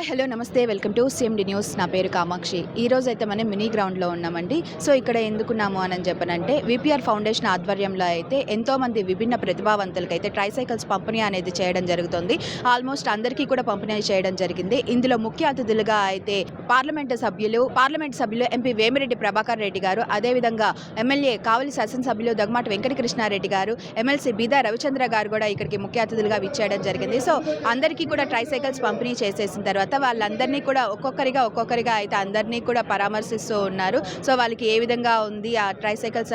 Hi hello నమస్తే. Welcome to CMD news. నా పేరు కామాక్షి. ఈ రోజు అయితే మనం మినీ గ్రౌండ్లో ఉన్నామండి. సో ఇక్కడ ఎందుకున్నాము అని చెప్పనంటే విపిఆర్ ఫౌండేషన్ ఆధ్వర్యంలో అయితే ఎంతో మంది విభిన్న ప్రతిభావంతులకి అయితే ట్రైసైకిల్స్ పంపిణీ అనేది చేయడం జరుగుతుంది. ఆల్మోస్ట్ అందరికీ కూడా పంపిణీ చేయడం జరిగింది. ఇందులో ముఖ్య అతిథులుగా అయితే పార్లమెంటు సభ్యులు పార్లమెంట్ సభ్యులు ఎంపీ వేమిరెడ్డి ప్రభాకర్ రెడ్డి గారు అదేవిధంగా ఎమ్మెల్యే కావలి శాసనసభ్యులు దగ్గమాటి వెంకటకృష్ణారెడ్డి గారు ఎమ్మెల్సీ బీదా రవిచంద్ర గారు కూడా ఇక్కడికి ముఖ్య అతిథులుగా విచ్చేయడం జరిగింది. సో అందరికీ కూడా ట్రైసైకిల్స్ పంపిణీ చేసేసిన తర్వాత వాళ్ళందరినీ కూడా ఒక్కొక్కరిగా ఒక్కొక్కరిగా అయితే అందరినీ కూడా పరామర్శిస్తూ ఉన్నారు. సో వాళ్ళకి ఏ విధంగా ఉంది? ఆ ట్రైసైకిల్స్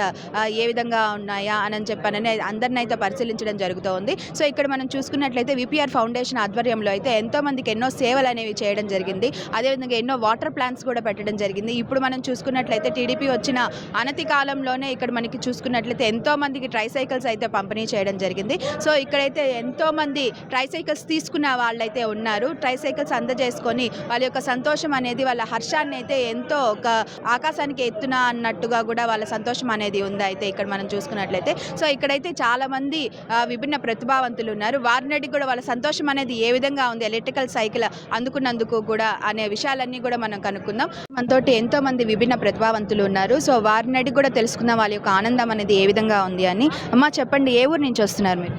ఏ విధంగా ఉన్నాయా? అని చెప్పానని అందరిని అయితే పరిశీలించడం జరుగుతోంది. సో ఇక్కడ మనం చూసుకున్నట్లయితే విపిఆర్ ఫౌండేషన్ ఆధ్వర్యంలో అయితే ఎంతో మందికి ఎన్నో సేవలు అనేవి చేయడం జరిగింది. అదేవిధంగా ఎన్నో వాటర్ ప్లాంట్స్ కూడా పెట్టడం జరిగింది. ఇప్పుడు మనం చూసుకున్నట్లయితే టీడీపీ వచ్చిన అనతి కాలంలోనే ఇక్కడ మనకి చూసుకున్నట్లయితే ఎంతో మందికి ట్రైసైకిల్స్ అయితే పంపిణీ చేయడం జరిగింది. సో ఇక్కడైతే ఎంతో మంది ట్రైసైకిల్స్ తీసుకున్న వాళ్ళైతే ఉన్నారు. ట్రైసైకిల్స్ అందజేసుకొని వాళ్ళ యొక్క సంతోషం అనేది వాళ్ళ హర్షాన్ని అయితే ఎంతో ఒక ఆకాశానికి ఎత్తున అన్నట్టుగా కూడా వాళ్ళ సంతోషం అనేది ఉంది అయితే ఇక్కడ మనం చూసుకున్నట్లయితే. సో ఇక్కడైతే చాలా మంది ఆ, విభిన్న ప్రతిభావంతులు ఉన్నారు. వారినడికి కూడా వాళ్ళ సంతోషం అనేది ఏ విధంగా ఉంది ఎలక్ట్రికల్ సైకిల్ అందుకున్నందుకు కూడా అనే విషయాలన్నీ కూడా మనం కనుక్కుందాం. మనతోటి ఎంతో మంది విభిన్న ప్రతిభావంతులు ఉన్నారు. సో వారిని అడిగి కూడా తెలుసుకుందాం వాళ్ళ యొక్క ఆనందం అనేది ఏ విధంగా ఉంది అని. అమ్మ చెప్పండి ఏ ఊరు నుంచి వస్తున్నారు మీరు?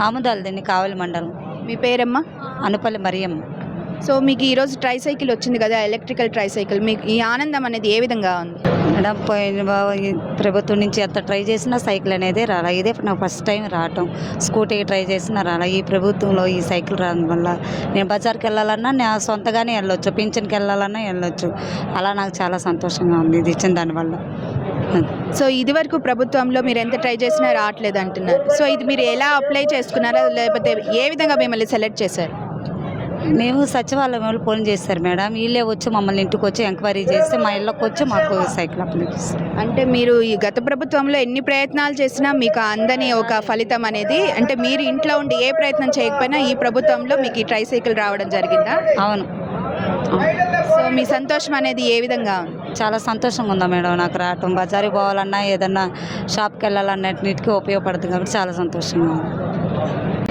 ఆముదాలు దీన్ని కావలి మండలం. మీ పేరమ్మా? అనుపల్లి మరియం సో మీకు ఈరోజు ట్రైసైకిల్ వచ్చింది కదా ఎలక్ట్రికల్ ట్రైసైకిల్ మీకు ఈ ఆనందం అనేది ఏ విధంగా ఉంది? మేడం పోయిన ప్రభుత్వం నుంచి ఎంత ట్రై చేసినా సైకిల్ అనేది రాలా. ఇదే నా ఫస్ట్ టైం రావటం. స్కూటీ ట్రై చేసినా రాలా. ఈ ప్రభుత్వంలో ఈ సైకిల్ రావడం వల్ల నేను బజార్కి వెళ్ళాలన్నా నా సొంతగానే వెళ్ళొచ్చు. పింఛన్కి వెళ్ళాలన్నా వెళ్ళొచ్చు. అలా నాకు చాలా సంతోషంగా ఉంది ఇది ఇచ్చిన దానివల్ల. సో ఇది వరకు ప్రభుత్వంలో మీరు ఎంత ట్రై చేసినా రావట్లేదు అంటున్నారు. సో ఇది మీరు ఎలా అప్లై చేసుకున్నారా లేకపోతే ఏ విధంగా మిమ్మల్ని సెలెక్ట్ చేశారు? మేము సచివాలయం వాళ్ళు ఫోన్ చేస్తారు మేడం. వీళ్ళే వచ్చి మమ్మల్ని ఇంటికి వచ్చి ఎంక్వైరీ చేస్తే మా ఇళ్ళకి వచ్చి మాకు సైకిల్ అప్లై చేస్తారు అంటే మీరు ఈ గత ప్రభుత్వంలో ఎన్ని ప్రయత్నాలు చేసినా మీకు అందని ఒక ఫలితం అనేది అంటే మీరు ఇంట్లో ఉండి ఏ ప్రయత్నం చేయకపోయినా ఈ ప్రభుత్వంలో మీకు ఈ ట్రైసైకిల్ రావడం జరిగిందా? అవును. సో మీ సంతోషం అనేది ఏ విధంగా చాలా సంతోషంగా ఉందా మేడం నాకు రావటం? బజారుకి పోవాలన్నా ఏదన్నా షాప్కి వెళ్ళాలన్నన్నిటికీ ఉపయోగపడుతుంది కాబట్టి చాలా సంతోషంగా ఉంది.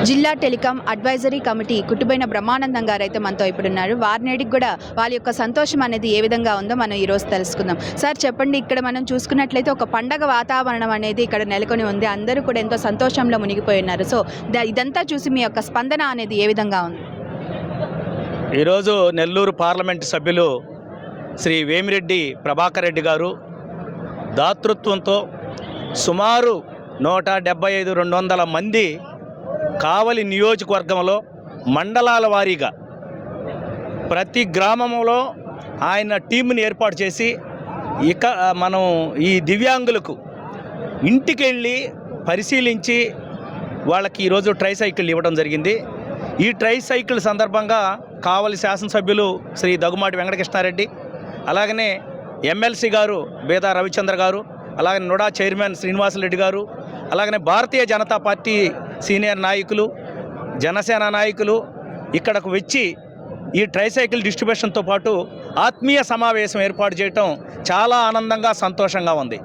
జిల్లా టెలికాం అడ్వైజరీ కమిటీ కుటుంబైన బ్రహ్మానందం గారు అయితే మనతో ఇప్పుడు ఉన్నారు వారినేటికి కూడా వాళ్ళ యొక్క సంతోషం అనేది ఏ విధంగా ఉందో మనం ఈరోజు తెలుసుకుందాం. సార్ చెప్పండి ఇక్కడ మనం చూసుకున్నట్లయితే ఒక పండగ వాతావరణం అనేది ఇక్కడ నెలకొని ఉంది. అందరూ కూడా ఎంతో సంతోషంలో మునిగిపోయి ఉన్నారు. సో ద- ఇదంతా చూసి మీ యొక్క స్పందన అనేది ఏ విధంగా ఉంది? ఈరోజు నెల్లూరు పార్లమెంటు సభ్యులు శ్రీ వేమిరెడ్డి ప్రభాకర్ రెడ్డి గారు దాతృత్వంతో సుమారు నూట డెబ్బై ఐదు రెండు వందల మంది కావలి నియోజకవర్గంలో మండలాల వారీగా ప్రతి గ్రామంలో ఆయన టీంని ఏర్పాటు చేసి ఇక మనం ఈ దివ్యాంగులకు ఇంటికెళ్ళి పరిశీలించి వాళ్ళకి ఈరోజు ట్రై సైకిల్ ఇవ్వడం జరిగింది. ఈ ట్రై సైకిల్ సందర్భంగా కావలి శాసనసభ్యులు శ్రీ దగ్గుమాటి వెంకటకృష్ణారెడ్డి అలాగనే ఎమ్మెల్సీ గారు బేదా రవిచంద్ర గారు అలాగే నుడా చైర్మన్ శ్రీనివాసరెడ్డి గారు అలాగనే భారతీయ జనతా పార్టీ సీనియర్ నాయకులు జనసేన నాయకులు ఇక్కడకు వచ్చి ఈ ట్రైసైకిల్ డిస్ట్రిబ్యూషన్తో పాటు ఆత్మీయ సమావేశం ఏర్పాటు చేయటం చాలా ఆనందంగా సంతోషంగా ఉంది.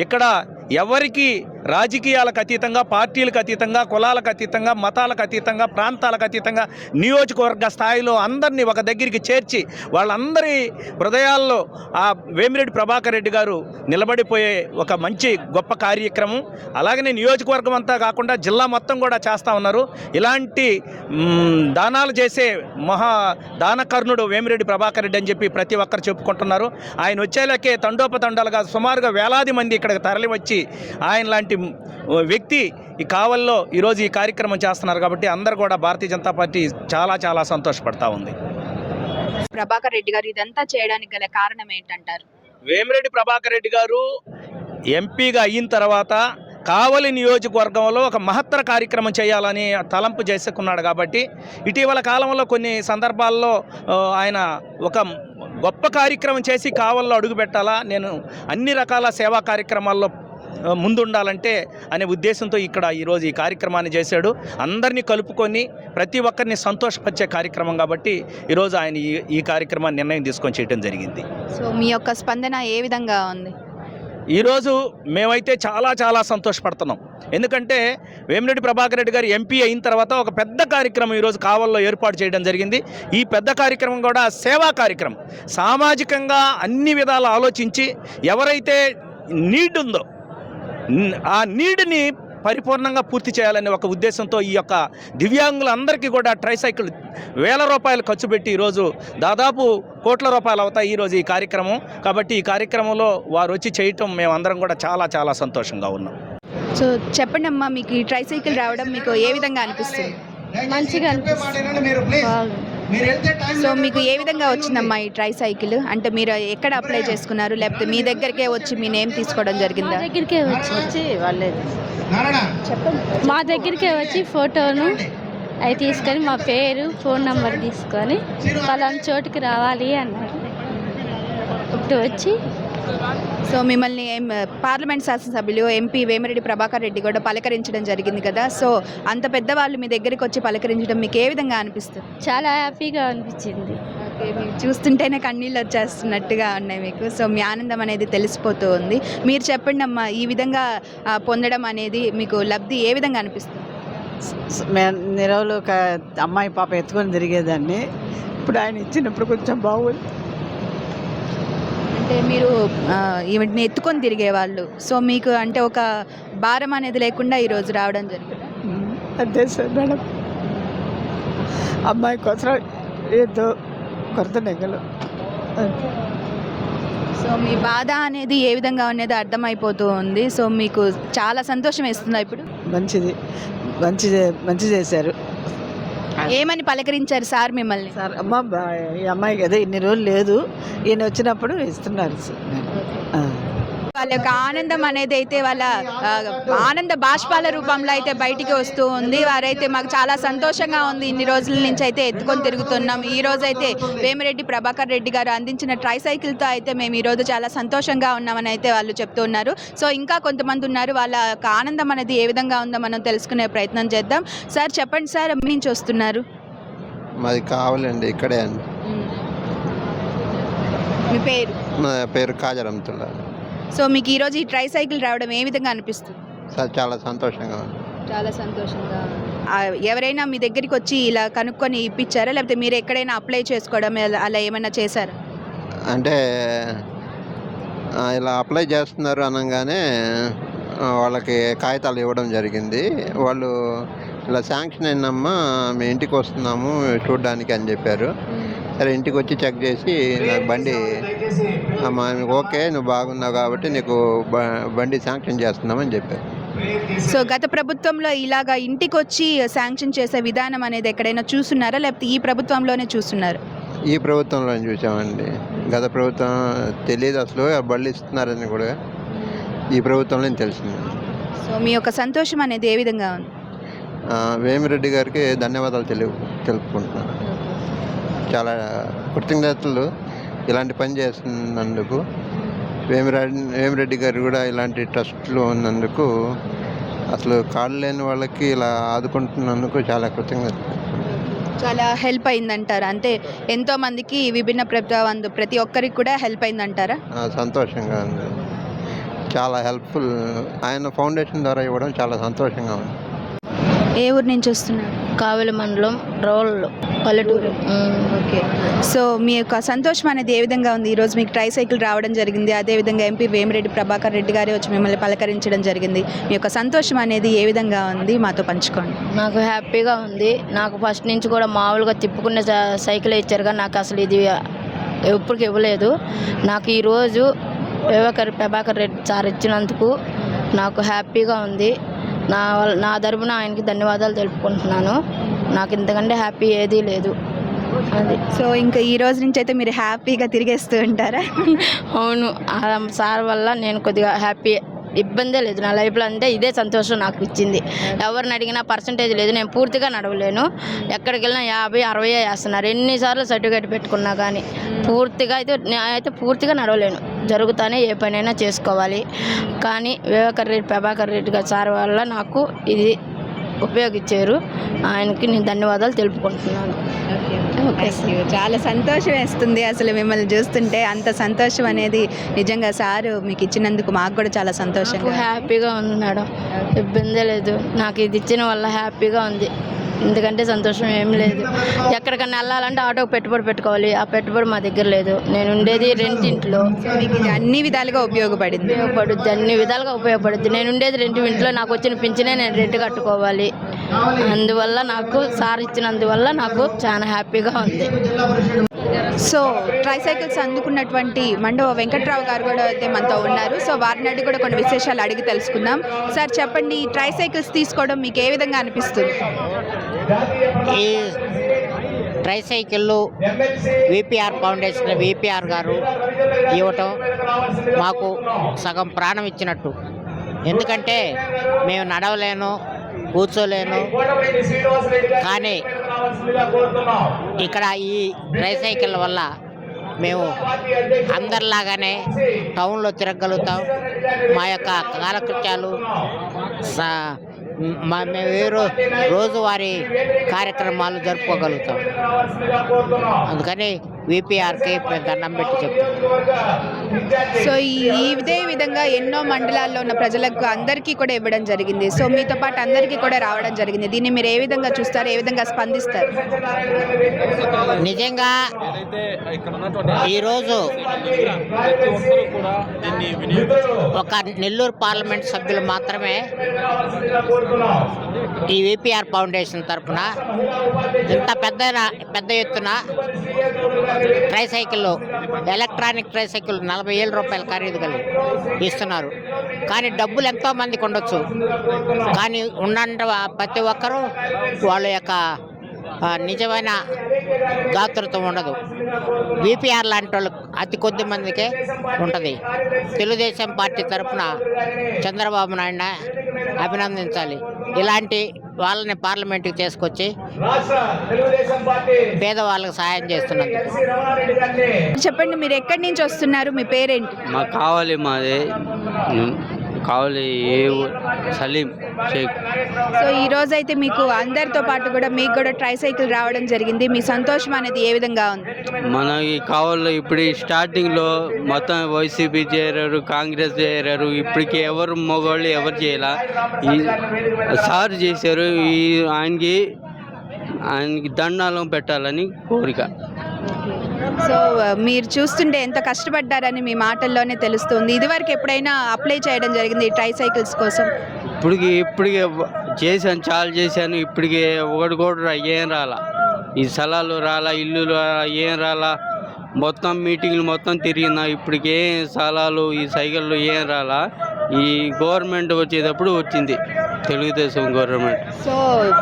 ఇక్కడ ఎవరికి రాజకీయాలకు అతీతంగా పార్టీలకు అతీతంగా కులాలకు అతీతంగా మతాలకు అతీతంగా ప్రాంతాలకు అతీతంగా నియోజకవర్గ స్థాయిలో అందరినీ ఒక దగ్గరికి చేర్చి వాళ్ళందరి హృదయాల్లో ఆ వేమిరెడ్డి ప్రభాకర్ రెడ్డి గారు నిలబడిపోయే ఒక మంచి గొప్ప కార్యక్రమం. అలాగనే నియోజకవర్గం అంతా కాకుండా జిల్లా మొత్తం కూడా చేస్తూ ఉన్నారు. ఇలాంటి దానాలు చేసే మహా దానకర్ణుడు వేమిరెడ్డి ప్రభాకర్ రెడ్డి అని చెప్పి ప్రతి ఒక్కరు చెప్పుకుంటున్నారు. ఆయన వచ్చేలకే తండోపతండాలుగా సుమారుగా వేలాది మంది ఇక్కడికి తరలివచ్చి ఆయన లాంటి వ్యక్తి ఈ కావల్లో ఈరోజు ఈ కార్యక్రమం చేస్తున్నారు కాబట్టి అందరూ కూడా భారతీయ జనతా పార్టీ చాలా చాలా సంతోషపడతా ఉంది. ప్రభాకర్ రెడ్డి గారు ఇదంతా చేయడానికి గల కారణం ఏంటంటారు? వేమిరెడ్డి ప్రభాకర్ రెడ్డి గారు ఎంపీగా అయిన తర్వాత కావలి నియోజకవర్గంలో ఒక మహత్తర కార్యక్రమం చేయాలని తలంపు చేసుకున్నాడు కాబట్టి ఇటీవల కాలంలో కొన్ని సందర్భాల్లో ఆయన ఒక గొప్ప కార్యక్రమం చేసి కావల్లో అడుగు పెట్టాలా నేను అన్ని రకాల సేవా కార్యక్రమాల్లో ముందుండాలంటే అనే ఉద్దేశంతో ఇక్కడ ఈరోజు ఈ కార్యక్రమాన్ని చేశాడు. అందరినీ కలుపుకొని ప్రతి ఒక్కరిని సంతోషపరిచే కార్యక్రమం కాబట్టి ఈరోజు ఆయన ఈ ఈ కార్యక్రమాన్ని నిర్ణయం తీసుకొని చేయడం జరిగింది. సో మీ యొక్క స్పందన ఏ విధంగా ఉంది? ఈరోజు మేమైతే చాలా చాలా సంతోషపడుతున్నాం. ఎందుకంటే వేమిరెడ్డి ప్రభాకర్ రెడ్డి గారు ఎంపీ అయిన తర్వాత ఒక పెద్ద కార్యక్రమం ఈరోజు కావల్లో ఏర్పాటు చేయడం జరిగింది. ఈ పెద్ద కార్యక్రమం కూడా సేవా కార్యక్రమం. సామాజికంగా అన్ని విధాలు ఆలోచించి ఎవరైతే నీడ్ ఉందో ఆ నీడ్ని పరిపూర్ణంగా పూర్తి చేయాలనే ఒక ఉద్దేశంతో ఈ యొక్క దివ్యాంగులందరికీ కూడా ట్రైసైకిల్ వేల రూపాయలు ఖర్చు పెట్టి ఈరోజు దాదాపు కోట్ల రూపాయలు అవుతాయి ఈరోజు ఈ కార్యక్రమం. కాబట్టి ఈ కార్యక్రమంలో వారు వచ్చి చేయటం మేమందరం కూడా చాలా చాలా సంతోషంగా ఉన్నాం. సో చెప్పండి అమ్మా మీకు ఈ ట్రైసైకిల్ రావడం మీకు ఏ విధంగా అనిపిస్తుంది? మంచిగా అనిపిస్తుంది. సో మీకు ఏ విధంగా వచ్చిందమ్మా ఈ ట్రై సైకిల్ అంటే మీరు ఎక్కడ అప్లై చేసుకున్నారు? లేకపోతే మీ దగ్గరికే వచ్చి మీ నేమ్ తీసుకోవడం మా జరిగిందా దగ్గరికే వచ్చి. వచ్చి వాళ్ళే మా దగ్గరికే వచ్చి ఫోటోను అవి తీసుకొని మా పేరు ఫోన్ నంబర్ తీసుకొని పలానా చోటుకి రావాలి అన్నారు. ఇప్పుడు వచ్చి సో మిమ్మల్ని పార్లమెంట్ శాసనసభ్యులు ఎంపీ వేమిరెడ్డి ప్రభాకర్ రెడ్డి కూడా పలకరించడం జరిగింది కదా. సో అంత పెద్దవాళ్ళు మీ దగ్గరికి వచ్చి పలకరించడం మీకు ఏ విధంగా అనిపిస్తుంది? చాలా హ్యాపీగా అనిపించింది. చూస్తుంటేనే కన్నీళ్ళు వచ్చేస్తున్నట్టుగా ఉన్నాయి మీకు. సో మీ ఆనందం అనేది తెలిసిపోతూ ఉంది. మీరు చెప్పండి అమ్మా ఈ విధంగా పొందడం అనేది మీకు లబ్ధి ఏ విధంగా అనిపిస్తుంది? నిరవలు ఒక అమ్మాయి పాప ఎత్తుకొని తిరిగేదాన్ని. ఇప్పుడు ఆయన ఇచ్చినప్పుడు కొంచెం బాగుంది. అంటే మీరు ఆ, ఈవిడ్ని ఎత్తుకొని తిరిగేవాళ్ళు. సో మీకు అంటే ఒక భారం అనేది లేకుండా ఈరోజు రావడం జరిగింది? అంతే సార్ మేడం. అమ్మాయి కోసం ఏదో కొరత నెగలు. అంతే. సో మీ బాధ అనేది ఏ విధంగా అనేది అర్థమైపోతూ ఉంది. సో మీకు చాలా సంతోషం వేస్తుందా ఇప్పుడు? మంచిది. మంచి మంచి చేశారు. ఏమని పలకరించారు సార్ మిమ్మల్ని? సార్ అమ్మ ఈ అమ్మాయికి అదే ఇన్ని రోజులు లేదు. ఈయన వచ్చినప్పుడు ఇస్తున్నారు సార్. వాళ్ళ యొక్క ఆనందం అనేది అయితే వాళ్ళ ఆనంద బాష్పాల రూపంలో అయితే బయటికి వస్తూ ఉంది. వారైతే మాకు చాలా సంతోషంగా ఉంది. ఇన్ని రోజుల నుంచి అయితే ఎత్తుకొని తిరుగుతున్నాం. ఈ రోజు అయితే వేమిరెడ్డి ప్రభాకర్ రెడ్డి గారు అందించిన ట్రైసైకిల్తో అయితే మేము ఈ రోజు చాలా సంతోషంగా ఉన్నామని అయితే వాళ్ళు చెప్తూ ఉన్నారు. సో ఇంకా కొంతమంది ఉన్నారు. వాళ్ళ యొక్క ఆనందం అనేది ఏ విధంగా ఉందో మనం తెలుసుకునే ప్రయత్నం చేద్దాం. సార్ చెప్పండి సార్ నుంచి వస్తున్నారు? మాది కావాలండి ఇక్కడే అండి. మీ పేరు? నా పేరు కాజరమ్తుల్లా సో మీకు ఈరోజు ఈ ట్రైసైకిల్ రావడం ఏ విధంగా అనిపిస్తుంది? సార్ చాలా సంతోషంగా ఉంది. చాలా సంతోషంగా ఆ, ఎవరైనా మీ దగ్గరికి వచ్చి ఇలా కనుక్కొని ఇప్పించారా? లేకపోతే మీరు ఎక్కడైనా అప్లై చేసుకోవడం అలా- అలా ఏమైనా చేశారా? అంటే ఆ, ఇలా అప్లై చేస్తున్నారు అనగానే ఆ, వాళ్ళకి కాగితాలు ఇవ్వడం జరిగింది. వాళ్ళు ఇలా శాంక్షన్ అయిందమ్మా మీ ఇంటికి వస్తున్నాము చూడడానికి అని చెప్పారు. సరే ఇంటికి వచ్చి చెక్ చేసి నాకు బండి ఓకే నువ్వు బాగున్నావు కాబట్టి నీకు బ- బండి శాంక్షన్ చేస్తున్నామని చెప్పారు. సో గత ప్రభుత్వంలో ఇలాగా ఇంటికి వచ్చి శాంక్షన్ చేసే విధానం అనేది ఎక్కడైనా చూస్తున్నారా? లేకపోతే ఈ ప్రభుత్వంలోనే చూస్తున్నారు? ఈ ప్రభుత్వంలో చూసామండి. గత ప్రభుత్వం తెలియదు అసలు బళ్ళు ఇస్తున్నారని కూడా ఈ ప్రభుత్వంలో తెలిసింది. సో మీ యొక్క సంతోషం అనేది ఏ విధంగా ఉంది? ఆ, వేమిరెడ్డి గారికి ధన్యవాదాలు తెలి తెలుపుకుంటున్నాను. చాలా కృతజ్ఞతలు. ఇలాంటి పని చేస్తున్నందుకు వేమిరెడ్డి వేమిరెడ్డి గారు కూడా ఇలాంటి ట్రస్ట్లు ఉన్నందుకు అసలు కాళ్ళు లేని వాళ్ళకి ఇలా ఆదుకుంటున్నందుకు చాలా కృతజ్ఞత చాలా హెల్ప్ అయిందంటారా? అంటే ఎంతో మందికి విభిన్న ప్రభుత్వం ప్రతి ఒక్కరికి కూడా హెల్ప్ అయిందంటారా? సంతోషంగా ఉంది. చాలా హెల్ప్ఫుల్. ఆయన ఫౌండేషన్ ద్వారా ఇవ్వడం చాలా సంతోషంగా ఉంది. ఏ ఊరు నుంచి వస్తున్నారు? కావలి మండలం రోల్ పల్లెటూరు. ఓకే. సో మీ యొక్క సంతోషం అనేది ఏ విధంగా ఉంది? ఈరోజు మీకు ట్రైసైకిల్ రావడం జరిగింది. అదేవిధంగా ఎంపీ వేమిరెడ్డి ప్రభాకర్ రెడ్డి గారే వచ్చి మిమ్మల్ని పలకరించడం జరిగింది. మీ యొక్క సంతోషం అనేది ఏ విధంగా ఉంది? మాతో పంచుకోండి. నాకు హ్యాపీగా ఉంది. నాకు ఫస్ట్ నుంచి కూడా మామూలుగా తిప్పుకునే సైకిల్ ఇచ్చారు. కానీ నాకు అసలు ఇది ఎప్పటికి ఇవ్వలేదు. నాకు ఈరోజు ప్రభాకర్ ప్రభాకర్ రెడ్డి సార్ ఇచ్చినందుకు నాకు హ్యాపీగా ఉంది. నా వల్ల- నా తరపున ఆయనకి ధన్యవాదాలు తెలుపుకుంటున్నాను. నాకు ఇంతకంటే హ్యాపీ ఏదీ లేదు. అది. సో ఇంకా ఈ రోజు నుంచి అయితే మీరు హ్యాపీగా తిరిగేస్తూ ఉంటారా? అవును. ఆ సార్ వల్ల నేను కొద్దిగా హ్యాపీ ఇబ్బందే లేదు. నా లైఫ్లో అంటే ఇదే సంతోషం నాకు ఇచ్చింది. ఎవరిని అడిగినా పర్సంటేజ్ లేదు. నేను పూర్తిగా నడవలేను. ఎక్కడికి వెళ్ళినా యాభై అరవై వేస్తున్నారు ఎన్నిసార్లు సర్టిఫికేట్ పెట్టుకున్నా కానీ పూర్తిగా అయితే నేనైతే పూర్తిగా నడవలేను. జరుగుతానే ఏ పనైనా చేసుకోవాలి. కానీ వివేకర్ రెడ్డి ప్రభాకర్ రెడ్డి గారు సార్ వల్ల నాకు ఇది ఉపయోగించారు. ఆయనకి నేను ధన్యవాదాలు తెలుపుకుంటున్నాను. చాలా సంతోషం వేస్తుంది అసలు మిమ్మల్ని చూస్తుంటే. అంత సంతోషం అనేది నిజంగా సారు మీకు ఇచ్చినందుకు మాకు కూడా చాలా నాకు సంతోషంగా హ్యాపీగా ఉంది మేడం. ఇబ్బంది లేదు. నాకు ఇది ఇచ్చిన వల్ల హ్యాపీగా ఉంది. ఎందుకంటే సంతోషం ఏం లేదు. ఎక్కడికన్నా వెళ్ళాలంటే ఆటోకి పెట్టుబడి పెట్టుకోవాలి. ఆ పెట్టుబడి మా దగ్గర లేదు. నేను ఉండేది రెంటింట్లో. మీకు ఇది అన్ని విధాలుగా ఉపయోగపడింది. ఉపయోగపడుద్ది అన్ని విధాలుగా ఉపయోగపడుద్ది. నేను ఉండేది రెంట్ ఇంట్లో. నాకు వచ్చిన పింఛనే నేను రెంట్ కట్టుకోవాలి. అందువల్ల నాకు సార్ ఇచ్చినందువల్ల నాకు చాలా హ్యాపీగా ఉంది. సో ట్రైసైకిల్స్ అందుకున్నటువంటి మండవ వెంకట్రావు గారు కూడా అయితే మనతో ఉన్నారు. సో వారిని అడిగి కూడా కొన్ని విశేషాలు అడిగి తెలుసుకుందాం. సార్ చెప్పండి ఈ ట్రైసైకిల్స్ తీసుకోవడం మీకు ఏ విధంగా అనిపిస్తుంది? ఈ ట్రైసైకిళ్ళు విపిఆర్ ఫౌండేషన్ విపిఆర్ గారు ఇవ్వటం మాకు సగం ప్రాణం ఇచ్చినట్టు. ఎందుకంటే మేము నడవలేను కూర్చోలేను. కానీ ఇక్కడ ఈ ట్రైసైకిల్ వల్ల మేము అందరిలాగానే టౌన్లో తిరగలుగుతాం మా యొక్క కాలకృత్యాలు స- మా మేము ఏ రోజువారీ కార్యక్రమాలు జరుపుకోగలుగుతాం. అందుకని విపిఆర్కి దండం పెట్టి చెప్తాం సో ఈ ఈ ఇదే విధంగా ఎన్నో మండలాల్లో ఉన్న ప్రజలకు అందరికీ కూడా ఇవ్వడం జరిగింది. సో మీతో పాటు అందరికీ కూడా రావడం జరిగింది. దీన్ని మీరు ఏ విధంగా చూస్తారు? ఏ విధంగా స్పందిస్తారు? నిజంగా ఈరోజు ఒక నెల్లూరు పార్లమెంట్ సభ్యులు మాత్రమే ఈ విపిఆర్ ఫౌండేషన్ తరఫున ఇంత పెద్ద పెద్ద ఎత్తున ట్రైసైకిల్ ఎలక్ట్రానిక్ ట్రైసైకిల్ నలభై ఏళ్ళ రూపాయల ఖరీదు కలిగి ఇస్తున్నారు. కానీ డబ్బులు ఎంతో మందికి ఉండొచ్చు. కానీ ఉన్న ప్రతి ఒక్కరూ వాళ్ళ యొక్క నిజమైన దాతృత్వం ఉండదు. బీపీఆర్ లాంటి వాళ్ళు అతి కొద్ది మందికే ఉంటుంది. తెలుగుదేశం పార్టీ తరఫున చంద్రబాబు నాయుడు అభినందించాలి. ఇలాంటి వాళ్ళని పార్లమెంట్కి తీసుకొచ్చి పేదవాళ్ళకి సహాయం చేస్తున్నందుకు. చెప్పండి మీరు ఎక్కడి నుంచి వస్తున్నారు? మీ పేరేంటి? మాకు కావాలి మాది. కావాలి ఏ సలీం షేక్. సో ఈ రోజు అయితే మీకు అందరితో పాటు కూడా మీకు కూడా ట్రైసైకిల్ రావడం జరిగింది. మీ సంతోషం అనేది ఏ విధంగా ఉంది? మనకి కావాలి ఇప్పుడు స్టార్టింగ్లో మొత్తం వైసీపీ చేరారు కాంగ్రెస్ చేరారు. ఇప్పటికి ఎవరు మగవాళ్ళు ఎవరు చేయాల. ఈ సార్ చేశారు. ఈ ఆయనకి ఆయనకి దండాలం పెట్టాలని కోరిక. సో uh, మీరు చూస్తుంటే ఎంత కష్టపడ్డారని మీ మాటల్లోనే తెలుస్తుంది. ఇదివరకు ఎప్పుడైనా అప్లై చేయడం జరిగింది ఈ ట్రైసైకిల్స్ కోసం? ఇప్పటికి ఇప్పటికే చేశాను చాలా చేశాను. ఇప్పటికి ఒకటి కూడా రా- ఏం రాలా. ఈ స్థలాలు రాలా ఇల్లులు రాలా ఏం రాలా. మొత్తం మీటింగ్లు మొత్తం తిరిగినా ఇప్పటికి ఏం స్థలాలు ఈ సైకిళ్ళు ఏం రాలా. ఈ గవర్నమెంట్ వచ్చేటప్పుడు వచ్చింది. Telugu Desam government. So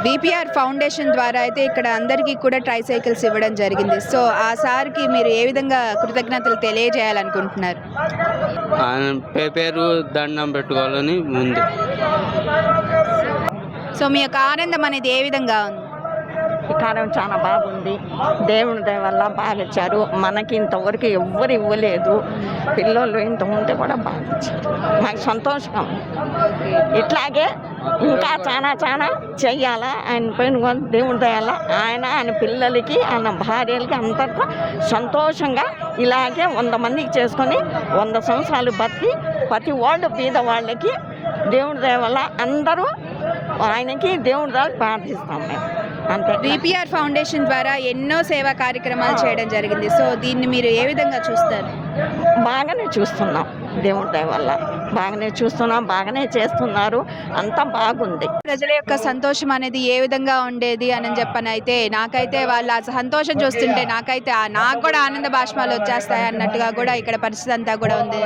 BPR foundation ద్వారా అయితే ఇక్కడ అందరికీ కూడా ట్రైసైకిల్స్ ఇవ్వడం జరిగింది. సో ఆ సార్కి మీరు ఏ విధంగా కృతజ్ఞతలు తెలియజేయాలనుకుంటున్నారు? ఆయన పేరు దండం పెట్టుకోవాలని ఉంది. సో మీ యొక్క ఆనందం అనేది ఏ విధంగా ఉంది? ఈ కాలం చాలా బాగుంది. దేవుని దయ వల్ల బాగా ఇచ్చారు మనకి ఇంతవరకు ఎవ్వరు ఇవ్వలేదు. పిల్లలు ఇంత ఉంటే కూడా బాగా ఇచ్చారు నాకు సంతోషం. ఇట్లాగే ఇంకా చాలా చాలా చెయ్యాలా? ఆయన పైన దేవుని దయ ఆయన ఆయన పిల్లలకి ఆయన భార్యలకి అందరికీ సంతోషంగా ఇలాగే వంద మందికి చేసుకొని వంద సంవత్సరాలు బతికి ప్రతి వాళ్ళు బీద వాళ్ళకి దేవుడి దయ వల్ల అందరూ ఆయనకి దేవుడి దాన్ని ప్రార్థిస్తాం మేము. అంతే బీపీఆర్ ఫౌండేషన్ ద్వారా ఎన్నో సేవా కార్యక్రమాలు చేయడం జరిగింది. సో దీన్ని మీరు ఏ విధంగా చూస్తారు? బాగానే చూస్తున్నాం దేవుడి వల్ల. బాగానే చూస్తున్నాం బాగానే చేస్తున్నారు. అంతా బాగుంది. ప్రజల యొక్క సంతోషం అనేది ఏ విధంగా ఉండేది అని చెప్పని అయితే నాకైతే వాళ్ళ సంతోషం చూస్తుంటే నాకైతే నాకు కూడా ఆనంద భాష్మాలు వచ్చేస్తాయి అన్నట్టుగా కూడా ఇక్కడ పరిస్థితి అంతా కూడా ఉంది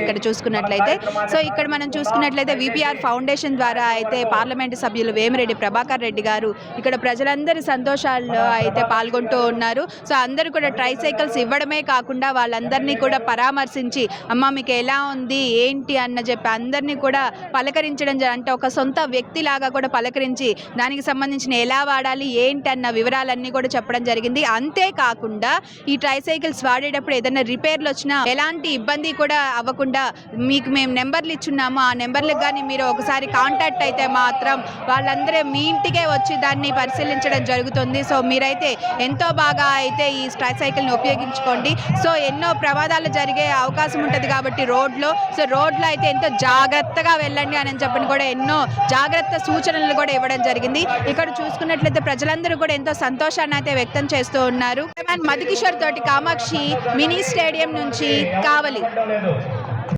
ఇక్కడ చూసుకున్నట్లయితే. సో ఇక్కడ మనం చూసుకున్నట్లయితే విపిఆర్ ఫౌండేషన్ ద్వారా అయితే పార్లమెంటు సభ్యులు వేమిరెడ్డి ప్రభాకర్ రెడ్డి గారు ఇక్కడ ప్రజలందరి సంతోషాల్లో అయితే పాల్గొంటూ ఉన్నారు. సో అందరూ కూడా ట్రైసైకిల్స్ ఇవ్వడమే కాకుండా వాళ్ళందరినీ కూడా పరామర్శించి అమ్మ మీకు ఎలా ఉంది? ఏంటి? అని అన్న చెప్పి అందరినీ కూడా పలకరించడం జ- అంటే ఒక సొంత వ్యక్తిలాగా కూడా పలకరించి దానికి సంబంధించిన ఎలా వాడాలి ఏంటి అన్న వివరాలన్నీ కూడా చెప్పడం జరిగింది. అంతేకాకుండా ఈ ట్రైసైకిల్స్ వాడేటప్పుడు ఏదైనా రిపేర్లు వచ్చినా ఎలాంటి ఇబ్బంది కూడా అవ్వకుండా మీకు మేము నెంబర్లు ఇచ్చున్నాము. ఆ నెంబర్లకు కానీ మీరు ఒకసారి కాంటాక్ట్ అయితే మాత్రం వాళ్ళందరూ మీ ఇంటికే వచ్చి దాన్ని పరిశీలించడం జరుగుతుంది. సో మీరైతే ఎంతో బాగా అయితే ఈ ట్రైసైకిల్ని ఉపయోగించుకోండి. సో ఎన్నో ప్రమాదాలు జరిగే అవకాశం ఉంటుంది కాబట్టి రోడ్లో. సో రోడ్లో అయితే ఎంతో జాగ్రత్తగా వెళ్ళండి అని చెప్పని కూడా ఎన్నో జాగ్రత్త సూచనలు కూడా ఇవ్వడం జరిగింది. ఇక్కడ చూసుకున్నట్లయితే ప్రజలందరూ కూడా ఎంతో సంతోషాన్ని అయితే వ్యక్తం చేస్తూ ఉన్నారు. మధుకిషోర్ తోటి కామాక్షి మినీ స్టేడియం నుంచి కావలి.